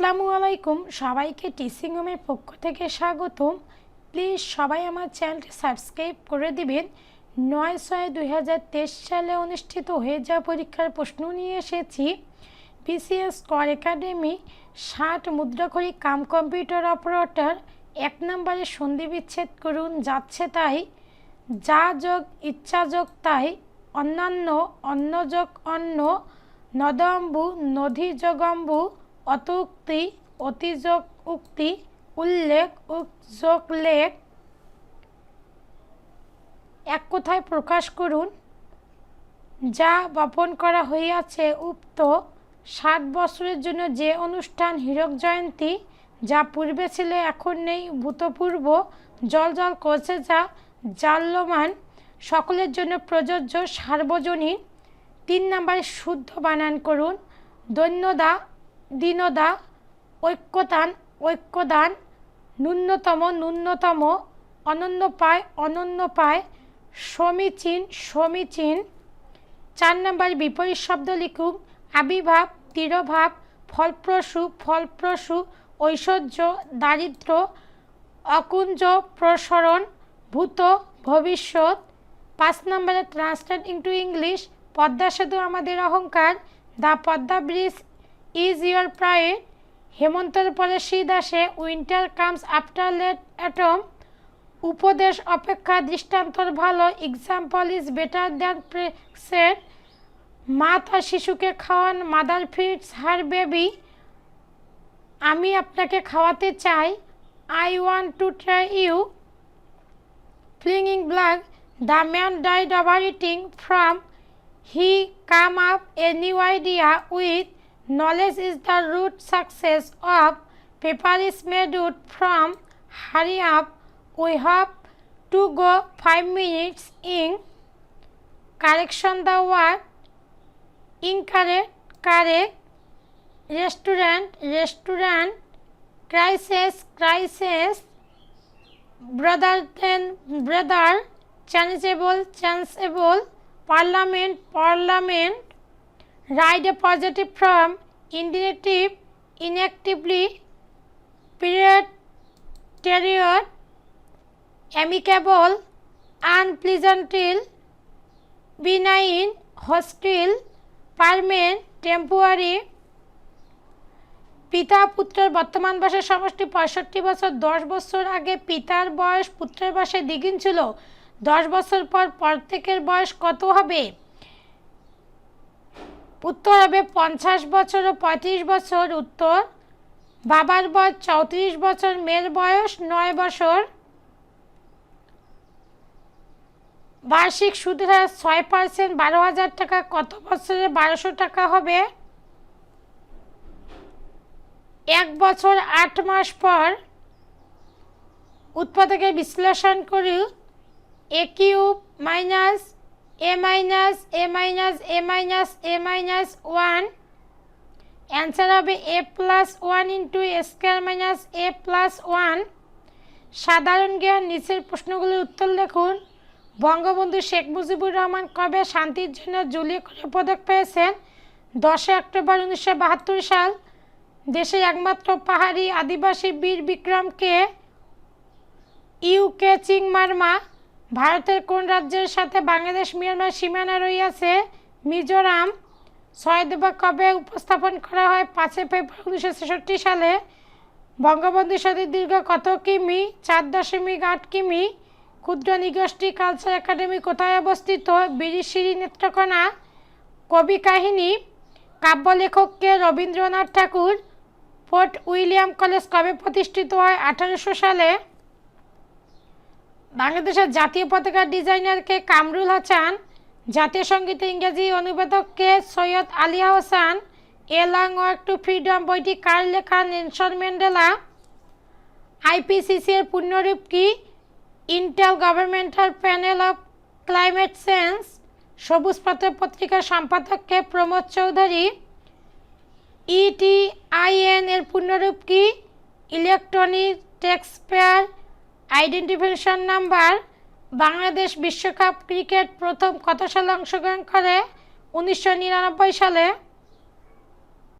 আসসালামু আলাইকুম। সবাইকে টিচিং হোমের পক্ষ থেকে স্বাগতম। প্লিজ সবাই আমার চ্যানেলটি সাবস্ক্রাইব করে দিবেন। নয় ছয় দুই সালে অনুষ্ঠিত হয়ে যাওয়া পরীক্ষার প্রশ্ন নিয়ে এসেছি। বিসিএস কর একাডেমি ষাট মুদ্রাখড়ি কাম কম্পিউটার অপারেটর এক নম্বরে সন্ধি বিচ্ছেদ করুন, যাচ্ছে তাই। যা যোগ, ইচ্ছা যোগ তাই। অন্যান্য অন্য যোগ অন্য নদম্বু নদী যোগম্বু। অতুক্তি, অতিযোগ উক্তি, উল্লেখ যোগ লেখ এক কথায় প্রকাশ করুন, যা বপন করা হইয়াছে উক্ত ষাট বছরের জন্য যে অনুষ্ঠান হীরক জয়ন্তী, যা পূর্বে ছিল, এখন নেই, ভূতপূর্ব, জল জল করছে যা জাল্যমান, সকলের জন্য প্রযোজ্য, সার্বজনীন। তিন নম্বরে শুদ্ধ বানান করুন, দৈন্যদা দীনদা ঐক্যতান ঐক্যদান, ন্যূনতম ন্যূনতম অনন্য পায় অনন্য পায় সমীচীন সমীচীন। চার নম্বর বিপরীত শব্দ লিখুন, আবির্ভাব, তিরোভাব, ফলপ্রসূ ফলপ্রসূ, ঐশ্বর্য, দারিদ্র, অকুঞ্জ, প্রসরণ, ভূত, ভবিষ্যৎ। পাঁচ নম্বরে ট্রান্সলেট ইন্টু ইংলিশ পদ্মা সেতু আমাদের অহংকার the Padma bridge is your pride হেমন্তের পরে শীত আসে winter comes after late autumn. উপদেশ অপেক্ষা দৃষ্টান্তর ভালো example is better than precept মা তার শিশুকে খাওয়ান মাদার ফিডস হার বেবি আমি আপনাকে খাওয়াতে চাই। I want to try you flinging blood, the man died overeating from he come up a new idea with knowledge is the root success of paper is made wood from hurry up we have to go five minutes in correction the word incorrect correct restaurant restaurant crisis crisis brother than brother, changeable, changeable, parliament, parliament, write a positive from, indicative, inactively, period, period, amicable, unpleasantly, benign, hostile, permanent, temporary, পিতা পুত্রের বর্তমান বয়সের সমষ্টি পঁয়ষট্টি বছর দশ বছর আগে পিতার বয়স পুত্রের বয়সে দ্বিগুণ ছিল দশ বছর পর প্রত্যেকের বয়স কত হবে উত্তর হবে পঞ্চাশ বছর ও পঁয়ত্রিশ বছর উত্তর। বাবার বয়স চৌত্রিশ বছর, মেয়ের বয়স নয় বছর। বার্ষিক সুদের হার ছয় পার্সেন্ট বারো হাজার টাকা। কত বছরে বারোশো টাকা হবে? এক বছর আট মাস পর উৎপাদকের বিশ্লেষণ করি। A cube minus A minus A minus A minus A minus one answer হবে A plus one into square minus A plus one সাধারণ জ্ঞান নিচের প্রশ্নগুলির উত্তর লিখুন বঙ্গবন্ধু শেখ মুজিবুর রহমান কবে শান্তির জন্য জুলিয়ে করে পদক পেয়েছেন? দশই অক্টোবর উনিশশো বাহাত্তর সাল। দেশের একমাত্র পাহাড়ি আদিবাসী বীর বিক্রমকে ইউকে চিংমারমা। ভারতের কোন রাজ্যের সাথে বাংলাদেশ, মিয়ানমার সীমানা রইয়াছে? মিজোরাম। ছয়দেবা কবে উপস্থাপন করা হয়? পাঁচই ফেব্রুয়ারি উনিশশো ছেষট্টি সালে। বঙ্গবন্ধু সতীর দীর্ঘ কত কিমি? চার দশমিক আট কিমি। ক্ষুদ্র নিগোষ্ঠী কালচার একাডেমি কোথায় অবস্থিত? বিরিশিরি নেত্রকোনা। কবি কাহিনী কাব্য লেখককে Rabindranath Thakur Fort William college কবে প্রতিষ্ঠিত হয়? আঠারোশো সালে। বাংলাদেশের জাতীয় পতাকার ডিজাইনারকে কামরুল হাসান, জাতীয় সংগীত ইংরেজি অনুবাদককে Syed Aliya Hosan A long walk to freedom বইটি কার লেখা নেলসন ম্যান্ডেলা আইপিসিসি এর পূর্ণরূপ কি, intergovernmental panel of climate change সবুজ পত্র পত্রিকার সম্পাদককে প্রমোদ চৌধুরী, ইটিআইএন এর পূর্ণরূপ কি, electronic taxpayer identification number Bangladesh বিশ্বকাপ ক্রিকেট প্রথম কত সালে অংশগ্রহণ করে? উনিশশো নিরানব্বই সালে।